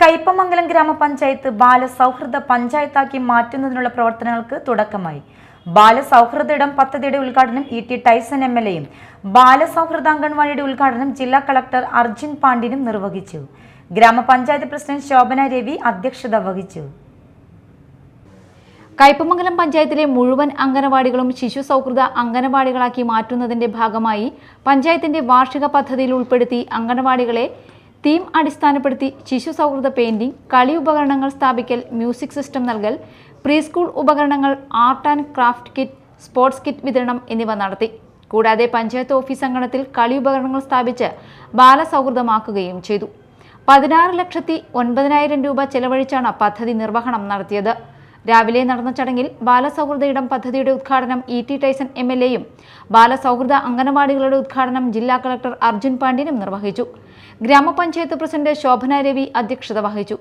കയ്പമംഗലം ഗ്രാമപഞ്ചായത്ത് ബാലസൗഹൃദ പഞ്ചായത്താക്കി മാറ്റുന്നതിനുള്ള പ്രവർത്തനങ്ങൾക്ക് തുടക്കമായി. ബാലസൗഹൃദ ഇടം പദ്ധതിയുടെ ഉദ്ഘാടനം E T Taison M L എയും ബാലസൗഹൃദ അംഗൻവാടിയുടെ ഉദ്ഘാടനം ജില്ലാ കളക്ടർ അർജുൻ പാണ്ഡ്യനും നിർവഹിച്ചു. ഗ്രാമപഞ്ചായത്ത് പ്രസിഡന്റ് ശോഭന രവി അധ്യക്ഷത വഹിച്ചു. കയ്പമംഗലം പഞ്ചായത്തിലെ മുഴുവൻ അംഗനവാടികളും ശിശു സൗഹൃദ അംഗനവാടികളാക്കി മാറ്റുന്നതിന്റെ ഭാഗമായി പഞ്ചായത്തിന്റെ വാർഷിക പദ്ധതിയിൽ ഉൾപ്പെടുത്തി അംഗനവാടികളെ തീം അടിസ്ഥാനപ്പെടുത്തി ശിശു സൗഹൃദ പെയിന്റിംഗ് കളി ഉപകരണങ്ങൾ സ്ഥാപിക്കൽ മ്യൂസിക് സിസ്റ്റം നൽകൽ പ്രീ സ്കൂൾ ഉപകരണങ്ങൾ art and craft kit sports kit വിതരണം എന്നിവ നടത്തി. കൂടാതെ പഞ്ചായത്ത് ഓഫീസ് അങ്കണത്തിൽ കളി ഉപകരണങ്ങൾ സ്ഥാപിച്ച് ബാലസൗഹൃദമാക്കുകയും ചെയ്തു. പതിനാറ് ലക്ഷത്തി ഒൻപതിനായിരം രൂപ ചെലവഴിച്ചാണ് പദ്ധതി നിർവഹണം നടത്തിയത്. രാവിലെ നടന്ന ചടങ്ങിൽ ബാലസൗഹൃദ ഇടം പദ്ധതിയുടെ ഉദ്ഘാടനം E T Taison M L എയും ബാലസൗഹൃദ അംഗനവാടികളുടെ ഉദ്ഘാടനം ജില്ലാ കളക്ടർ അർജുൻ പാണ്ഡ്യനും നിർവഹിച്ചു. ഗ്രാമപഞ്ചായത്ത് പ്രസിഡന്റ് ശോഭന രവി അധ്യക്ഷത വഹിച്ചു.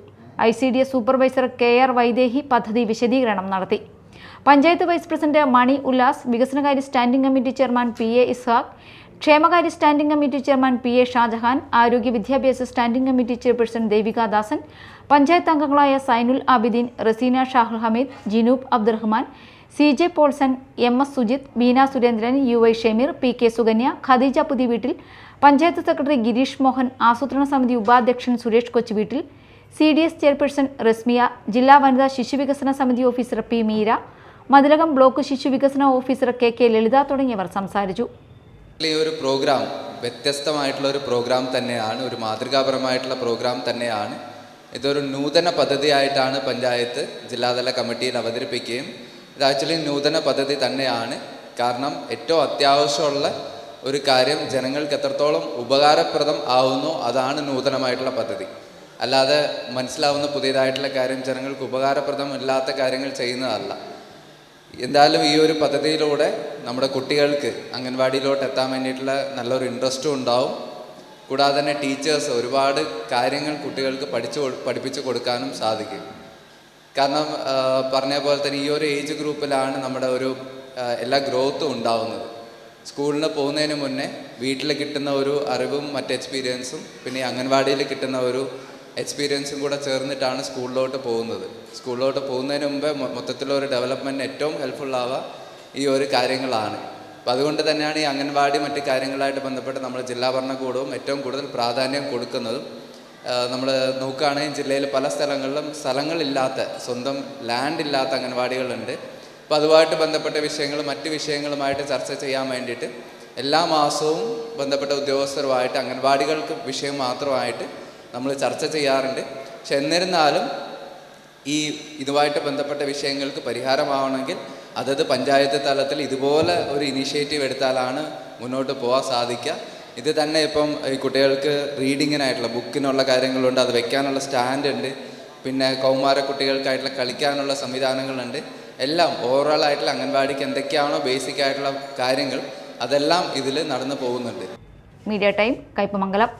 I C D S supervisor K R Vaidehi പദ്ധതി വിശദീകരണം നടത്തി. പഞ്ചായത്ത് വൈസ് പ്രസിഡന്റ് മണി ഉല്ലാസ് വികസനകാര്യ standing committee chairman P A Ishaq ക്ഷേമകാര്യ standing committee chairman P A Shajahan ആരോഗ്യ വിദ്യാഭ്യാസ standing committee chairperson Devikadasan panchayat അംഗങ്ങളായ Sainul Abideen Raseena Shahul Hameed Jinoob Abdurahman C J Paulson M S Sujith Beena Surendran U I Shameer P K Sukanya Khadeeja Puthiveettil panchayat secretary Girish Mohan ആസൂത്രണ സമിതി ഉപാധ്യക്ഷൻ Suresh Kochuveettil C D S chairperson Rasmiya ജില്ലാ വനിതാ ശിശുവികസന സമിതി officer P Meera Mathilakam block ശിശുവികസന officer K K Lalitha തുടങ്ങിയവർ സംസാരിച്ചു. ഈ ഒരു പ്രോഗ്രാം വ്യത്യസ്തമായിട്ടുള്ള ഒരു പ്രോഗ്രാം തന്നെയാണ് ഒരു മാതൃകാപരമായിട്ടുള്ള പ്രോഗ്രാം തന്നെയാണ്. ഇതൊരു നൂതന പദ്ധതിയായിട്ടാണ് പഞ്ചായത്ത് ജില്ലാതല കമ്മിറ്റിയിൽ അവതരിപ്പിക്കുകയും ഇത് ആക്ച്വലി നൂതന പദ്ധതി തന്നെയാണ്. കാരണം ഏറ്റവും അത്യാവശ്യമുള്ള ഒരു കാര്യം ജനങ്ങൾക്ക് എത്രത്തോളം ഉപകാരപ്രദം ആവുന്നു അതാണ് നൂതനമായിട്ടുള്ള പദ്ധതി. അല്ലാതെ മനസ്സിലാവുന്ന പുതിയതായിട്ടുള്ള കാര്യം ജനങ്ങൾക്ക് ഉപകാരപ്രദം ഇല്ലാത്ത കാര്യങ്ങൾ ചെയ്യുന്നതല്ല. എന്തായാലും ഈ ഒരു പദ്ധതിയിലൂടെ നമ്മുടെ കുട്ടികൾക്ക് അംഗൻവാടിയിലോട്ട് എത്താൻ വേണ്ടിയിട്ടുള്ള നല്ലൊരു ഇൻട്രസ്റ്റും ഉണ്ടാവും. കൂടാതെ തന്നെ ടീച്ചേഴ്സ് ഒരുപാട് കാര്യങ്ങൾ കുട്ടികൾക്ക് പഠിച്ചു പഠിപ്പിച്ചു കൊടുക്കാനും സാധിക്കും. കാരണം പറഞ്ഞ പോലെ തന്നെ ഈ ഒരു ഏജ് ഗ്രൂപ്പിലാണ് നമ്മുടെ ഒരു എല്ലാ ഗ്രോത്തും ഉണ്ടാവുന്നത്. സ്കൂളിൽ പോകുന്നതിന് മുന്നേ വീട്ടിൽ കിട്ടുന്ന ഒരു അറിവും മറ്റ് എക്സ്പീരിയൻസും പിന്നെ അംഗൻവാടിയിൽ കിട്ടുന്ന ഒരു എക്സ്പീരിയൻസും കൂടെ ചേർന്നിട്ടാണ് സ്കൂളിലോട്ട് പോകുന്നത്. സ്കൂളിലോട്ട് പോകുന്നതിന് മുമ്പ് മൊത്തത്തിലുള്ള ഒരു ഡെവലപ്മെന്റ് ഏറ്റവും ഹെൽപ്ഫുള്ളാവുക ഈ ഒരു കാര്യങ്ങളാണ്. അപ്പം അതുകൊണ്ട് തന്നെയാണ് ഈ അംഗൻവാടി മറ്റ് കാര്യങ്ങളായിട്ട് ബന്ധപ്പെട്ട് നമ്മൾ ജില്ലാ ഭരണകൂടവും ഏറ്റവും കൂടുതൽ പ്രാധാന്യം കൊടുക്കുന്നതും. നമ്മൾ നോക്കുകയാണെങ്കിൽ ജില്ലയിൽ പല സ്ഥലങ്ങളിലും സ്ഥലങ്ങളില്ലാത്ത സ്വന്തം ലാൻഡ് ഇല്ലാത്ത അംഗൻവാടികളുണ്ട്. അപ്പോൾ അതുമായിട്ട് ബന്ധപ്പെട്ട വിഷയങ്ങൾ മറ്റ് വിഷയങ്ങളുമായിട്ട് ചർച്ച ചെയ്യാൻ വേണ്ടിയിട്ട് എല്ലാ മാസവും ബന്ധപ്പെട്ട ഉദ്യോഗസ്ഥരുമായിട്ട് അംഗൻവാടികൾക്ക് വിഷയം മാത്രമായിട്ട് നമ്മൾ ചർച്ച ചെയ്യാറുണ്ട്. പക്ഷെ എന്നിരുന്നാലും ഈ ഇതുമായിട്ട് ബന്ധപ്പെട്ട വിഷയങ്ങൾക്ക് പരിഹാരമാവണമെങ്കിൽ അതത് പഞ്ചായത്ത് തലത്തിൽ ഇതുപോലെ ഒരു ഇനിഷ്യേറ്റീവ് എടുത്താലാണ് മുന്നോട്ട് പോകാൻ സാധിക്കുക. ഇത് തന്നെ ഇപ്പം ഈ കുട്ടികൾക്ക് റീഡിങ്ങിനായിട്ടുള്ള ബുക്കിനുള്ള കാര്യങ്ങളുണ്ട്. അത് വെക്കാനുള്ള സ്റ്റാൻഡ് ഉണ്ട് പിന്നെ കൗമാര കുട്ടികൾക്കായിട്ടുള്ള കളിക്കാനുള്ള സംവിധാനങ്ങളുണ്ട്. എല്ലാം ഓവറോൾ ആയിട്ടുള്ള അംഗൻവാടിക്ക് എന്തൊക്കെയാണോ ബേസിക് ആയിട്ടുള്ള കാര്യങ്ങൾ അതെല്ലാം ഇതിൽ നടന്നു പോകുന്നുണ്ട്. Media time Kaipamangalam